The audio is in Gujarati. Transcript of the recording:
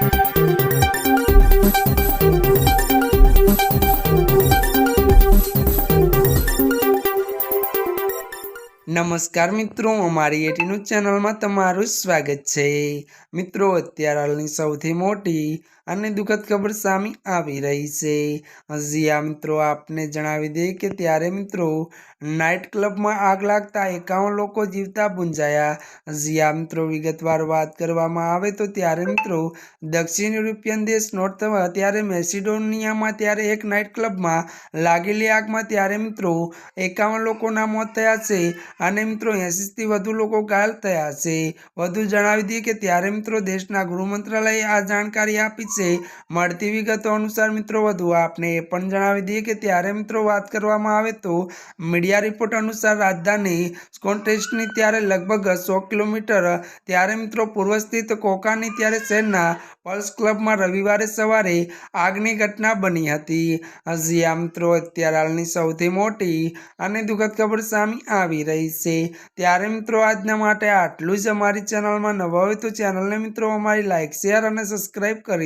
Thank you. નમસ્કાર મિત્રો, અમારી એટીનું ચેનલમાં તમારું સ્વાગત છે. મિત્રો, અત્યારે હાલની સૌથી મોટી અને દુઃખદ ખબર સામે આવી રહી છે. હજી આ મિત્રો, આપને જણાવી દઈએ કે ત્યારે મિત્રો નાઇટ ક્લબમાં આગ લાગતા એકાવન લોકો જીવતા ભૂંજાયા હજી આ મિત્રો, વિગતવાર વાત કરવામાં આવે તો ત્યારે મિત્રો દક્ષિણ યુરોપિયન દેશ નોર્થ ત્યારે મેસિડોનિયામાં ત્યારે એક નાઇટ ક્લબમાં લાગેલી આગમાં ત્યારે મિત્રો એકાવન લોકોના મોત થયા છે. અને મિત્રો એંસીથી વધુ લોકો ઘાયલ થયા છે. વધુ જણાવી દઈએ કે ત્યારે મિત્રો દેશના ગૃહ મંત્રાલયે આ જાણકારી આપી છે. મળતી વિગતો અનુસાર મિત્રો વધુ આપને એ પણ જણાવી દઈએ કે ત્યારે મિત્રો વાત કરવામાં આવે તો મીડિયા રિપોર્ટ અનુસાર રાજધાની કોન્ટેસ્ટની ત્યારે લગભગ સો કિલોમીટર, ત્યારે મિત્રો પૂર્વ સ્થિત કોકાની, ત્યારે શહેરના પલ્સ ક્લબમાં રવિવારે સવારે આગની ઘટના બની હતી. હજી આ મિત્રો અત્યારે હાલની સૌથી મોટી અને દુઃખદ ખબર સામે આવી રહી છે. ત્યારે મિત્રો આજના માટે આટલું જ. અમારી ચેનલમાં નવા હોય તો ચેનલને મિત્રો અમારી લાઇક શેર અને સબસ્ક્રાઈબ કરી